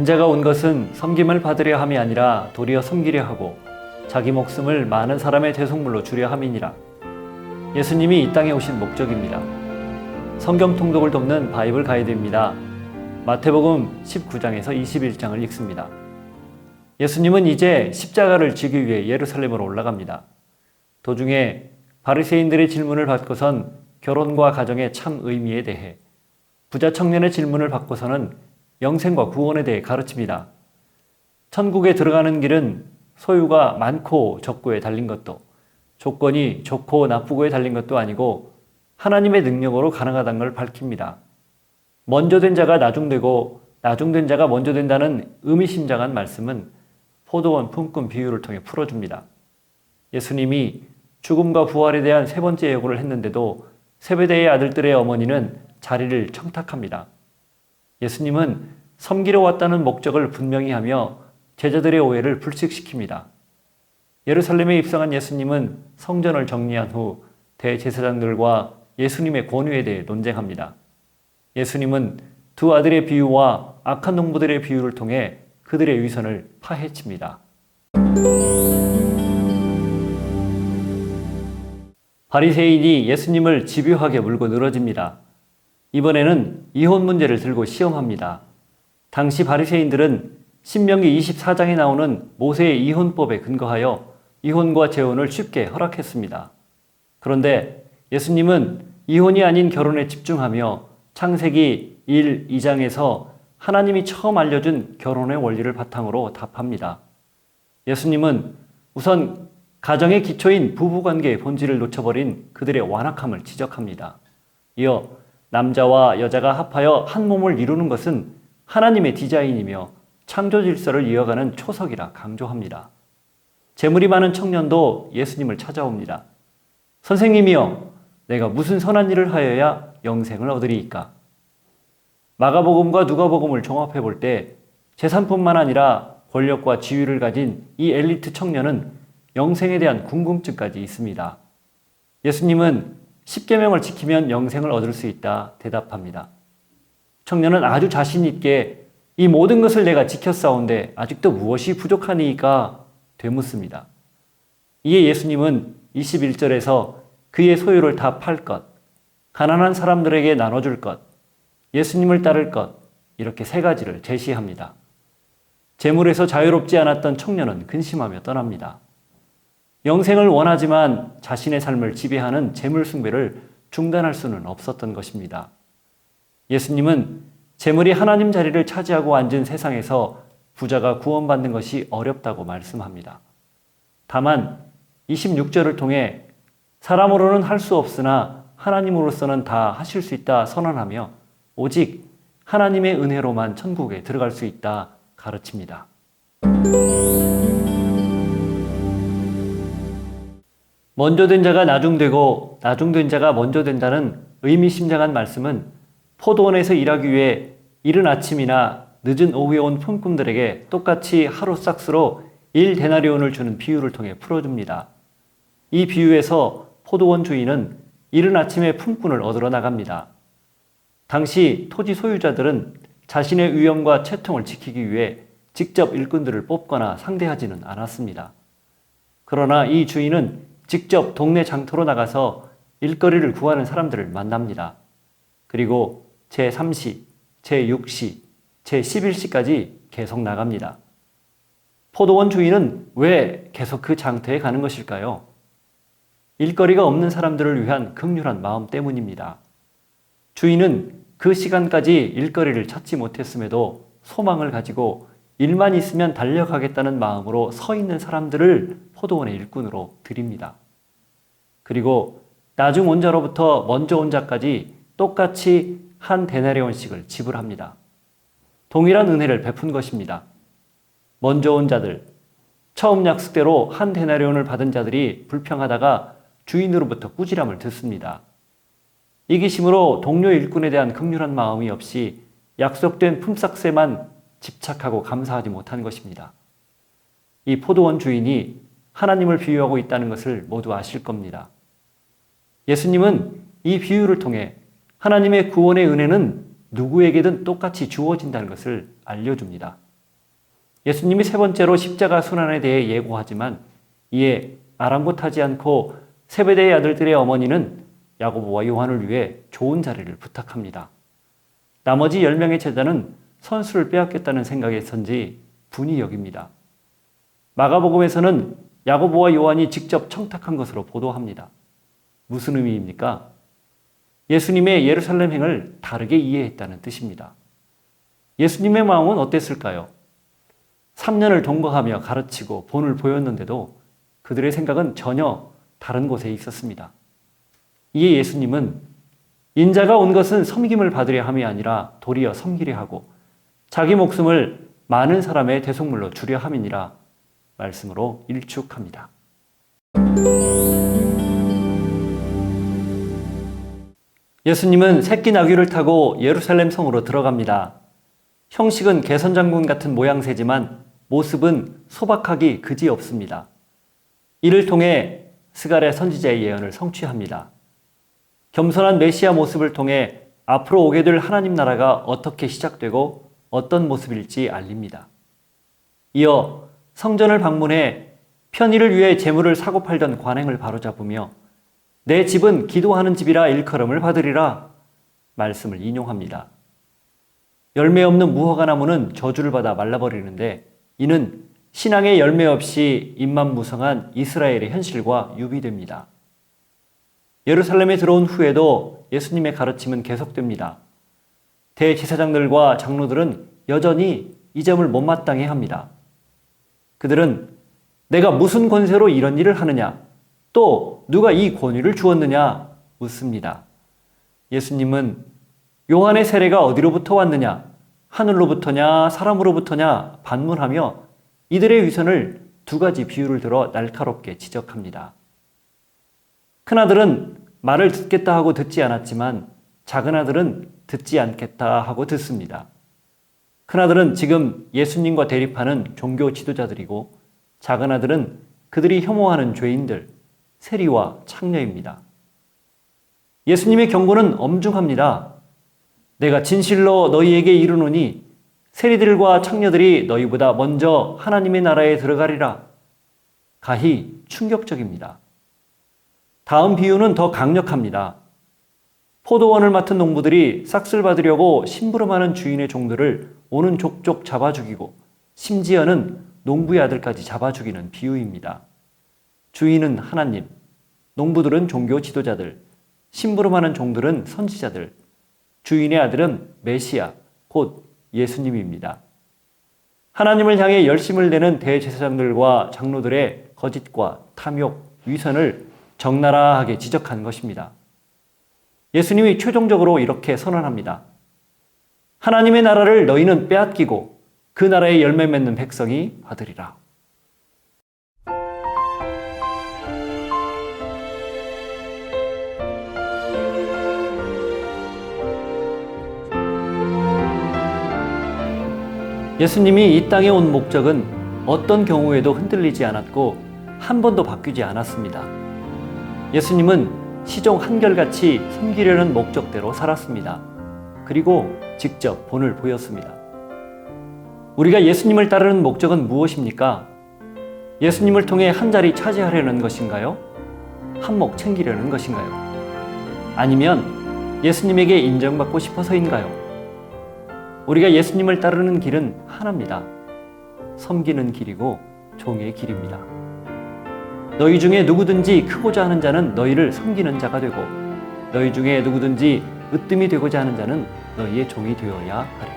인자가 온 것은 섬김을 받으려 함이 아니라 도리어 섬기려 하고 자기 목숨을 많은 사람의 대속물로 주려 함이니라. 예수님이 이 땅에 오신 목적입니다. 성경 통독을 돕는 바이블 가이드입니다. 마태복음 19장에서 21장을 읽습니다. 예수님은 이제 십자가를 지기 위해 예루살렘으로 올라갑니다. 도중에 바리새인들의 질문을 받고선 결혼과 가정의 참 의미에 대해 부자 청년의 질문을 받고서는 영생과 구원에 대해 가르칩니다. 천국에 들어가는 길은 소유가 많고 적고에 달린 것도 조건이 좋고 나쁘고에 달린 것도 아니고 하나님의 능력으로 가능하다는 걸 밝힙니다. 먼저 된 자가 나중되고 나중된 자가 먼저 된다는 의미심장한 말씀은 포도원 품꾼 비유를 통해 풀어줍니다. 예수님이 죽음과 부활에 대한 세 번째 예고를 했는데도 세베대의 아들들의 어머니는 자리를 청탁합니다. 예수님은 섬기러 왔다는 목적을 분명히 하며 제자들의 오해를 불식시킵니다. 예루살렘에 입성한 예수님은 성전을 정리한 후 대제사장들과 예수님의 권위에 대해 논쟁합니다. 예수님은 두 아들의 비유와 악한 농부들의 비유를 통해 그들의 위선을 파헤칩니다. 바리새인이 예수님을 집요하게 물고 늘어집니다. 이번에는 이혼 문제를 들고 시험합니다. 당시 바리새인들은 신명기 24장에 나오는 모세의 이혼법에 근거하여 이혼과 재혼을 쉽게 허락했습니다. 그런데 예수님은 이혼이 아닌 결혼에 집중하며 창세기 1, 2장에서 하나님이 처음 알려준 결혼의 원리를 바탕으로 답합니다. 예수님은 우선 가정의 기초인 부부관계의 본질을 놓쳐버린 그들의 완악함을 지적합니다. 이어 남자와 여자가 합하여 한 몸을 이루는 것은 하나님의 디자인이며 창조 질서를 이어가는 초석이라 강조합니다. 재물이 많은 청년도 예수님을 찾아옵니다. 선생님이여, 내가 무슨 선한 일을 하여야 영생을 얻으리이까? 마가복음과 누가복음을 종합해 볼 때 재산뿐만 아니라 권력과 지위를 가진 이 엘리트 청년은 영생에 대한 궁금증까지 있습니다. 예수님은 10계명을 지키면 영생을 얻을 수 있다 대답합니다. 청년은 아주 자신 있게 이 모든 것을 내가 지켰사온데 아직도 무엇이 부족하니까 되묻습니다. 이에 예수님은 21절에서 그의 소유를 다 팔 것, 가난한 사람들에게 나눠줄 것, 예수님을 따를 것, 이렇게 세 가지를 제시합니다. 재물에서 자유롭지 않았던 청년은 근심하며 떠납니다. 영생을 원하지만 자신의 삶을 지배하는 재물 숭배를 중단할 수는 없었던 것입니다. 예수님은 재물이 하나님 자리를 차지하고 앉은 세상에서 부자가 구원받는 것이 어렵다고 말씀합니다. 다만 26절을 통해 사람으로는 할 수 없으나 하나님으로서는 다 하실 수 있다 선언하며 오직 하나님의 은혜로만 천국에 들어갈 수 있다 가르칩니다. 먼저 된 자가 나중되고 나중된 자가 먼저 된다는 의미심장한 말씀은 포도원에서 일하기 위해 이른 아침이나 늦은 오후에 온 품꾼들에게 똑같이 하루 싹스로 1데나리온을 주는 비유를 통해 풀어줍니다. 이 비유에서 포도원 주인은 이른 아침에 품꾼을 얻으러 나갑니다. 당시 토지 소유자들은 자신의 위엄과 채통을 지키기 위해 직접 일꾼들을 뽑거나 상대하지는 않았습니다. 그러나 이 주인은 직접 동네 장터로 나가서 일거리를 구하는 사람들을 만납니다. 그리고 제3시, 제6시, 제11시까지 계속 나갑니다. 포도원 주인은 왜 계속 그 장터에 가는 것일까요? 일거리가 없는 사람들을 위한 극률한 마음 때문입니다. 주인은 그 시간까지 일거리를 찾지 못했음에도 소망을 가지고 일만 있으면 달려가겠다는 마음으로 서 있는 사람들을 포도원의 일꾼으로 드립니다. 그리고 나중 온 자로부터 먼저 온 자까지 똑같이 한 데나리온씩을 지불합니다. 동일한 은혜를 베푼 것입니다. 먼저 온 자들, 처음 약속대로 한 데나리온을 받은 자들이 불평하다가 주인으로부터 꾸지람을 듣습니다. 이기심으로 동료 일꾼에 대한 극률한 마음이 없이 약속된 품삯에만 집착하고 감사하지 못한 것입니다. 이 포도원 주인이 하나님을 비유하고 있다는 것을 모두 아실 겁니다. 예수님은 이 비유를 통해 하나님의 구원의 은혜는 누구에게든 똑같이 주어진다는 것을 알려줍니다. 예수님이 세 번째로 십자가 순환에 대해 예고하지만 이에 아랑곳하지 않고 세베대의 아들들의 어머니는 야고보와 요한을 위해 좋은 자리를 부탁합니다. 나머지 10명의 제자는 선수를 빼앗겠다는 생각에선지 분이 여깁니다. 마가복음에서는 야고보와 요한이 직접 청탁한 것으로 보도합니다. 무슨 의미입니까? 예수님의 예루살렘행을 다르게 이해했다는 뜻입니다. 예수님의 마음은 어땠을까요? 3년을 동거하며 가르치고 본을 보였는데도 그들의 생각은 전혀 다른 곳에 있었습니다. 이에 예수님은 인자가 온 것은 섬김을 받으려 함이 아니라 도리어 섬기려 하고 자기 목숨을 많은 사람의 대속물로 주려 함이니라 말씀으로 일축합니다. 예수님은 새끼 나귀를 타고 예루살렘 성으로 들어갑니다. 형식은 개선장군 같은 모양새지만 모습은 소박하기 그지 없습니다. 이를 통해 스가랴 선지자의 예언을 성취합니다. 겸손한 메시아 모습을 통해 앞으로 오게 될 하나님 나라가 어떻게 시작되고 어떤 모습일지 알립니다. 이어 성전을 방문해 편의를 위해 재물을 사고 팔던 관행을 바로잡으며 내 집은 기도하는 집이라 일컬음을 받으리라 말씀을 인용합니다. 열매 없는 무화과 나무는 저주를 받아 말라버리는데 이는 신앙의 열매 없이 입만 무성한 이스라엘의 현실과 유비됩니다. 예루살렘에 들어온 후에도 예수님의 가르침은 계속됩니다. 대제사장들과 장로들은 여전히 이 점을 못마땅해 합니다. 그들은 내가 무슨 권세로 이런 일을 하느냐? 또 누가 이 권위를 주었느냐? 묻습니다. 예수님은 요한의 세례가 어디로부터 왔느냐? 하늘로부터냐? 사람으로부터냐? 반문하며 이들의 위선을 두 가지 비유를 들어 날카롭게 지적합니다. 큰아들은 말을 듣겠다 하고 듣지 않았지만 작은 아들은 듣지 않겠다 하고 듣습니다. 큰아들은 지금 예수님과 대립하는 종교 지도자들이고 작은 아들은 그들이 혐오하는 죄인들, 세리와 창녀입니다. 예수님의 경고는 엄중합니다. 내가 진실로 너희에게 이르노니 세리들과 창녀들이 너희보다 먼저 하나님의 나라에 들어가리라. 가히 충격적입니다. 다음 비유는 더 강력합니다. 포도원을 맡은 농부들이 싹쓸 받으려고 심부름하는 주인의 종들을 오는 족족 잡아 죽이고 심지어는 농부의 아들까지 잡아 죽이는 비유입니다. 주인은 하나님, 농부들은 종교 지도자들, 심부름하는 종들은 선지자들, 주인의 아들은 메시아, 곧 예수님입니다. 하나님을 향해 열심을 내는 대제사장들과 장로들의 거짓과 탐욕, 위선을 적나라하게 지적한 것입니다. 예수님이 최종적으로 이렇게 선언합니다. 하나님의 나라를 너희는 빼앗기고 그 나라의 열매 맺는 백성이 받으리라. 예수님이 이 땅에 온 목적은 어떤 경우에도 흔들리지 않았고 한 번도 바뀌지 않았습니다. 예수님은 시종 한결같이 섬기려는 목적대로 살았습니다. 그리고 직접 본을 보였습니다. 우리가 예수님을 따르는 목적은 무엇입니까? 예수님을 통해 한 자리 차지하려는 것인가요? 한몫 챙기려는 것인가요? 아니면 예수님에게 인정받고 싶어서인가요? 우리가 예수님을 따르는 길은 하나입니다. 섬기는 길이고 종의 길입니다. 너희 중에 누구든지 크고자 하는 자는 너희를 섬기는 자가 되고 너희 중에 누구든지 으뜸이 되고자 하는 자는 너희의 종이 되어야 하리라.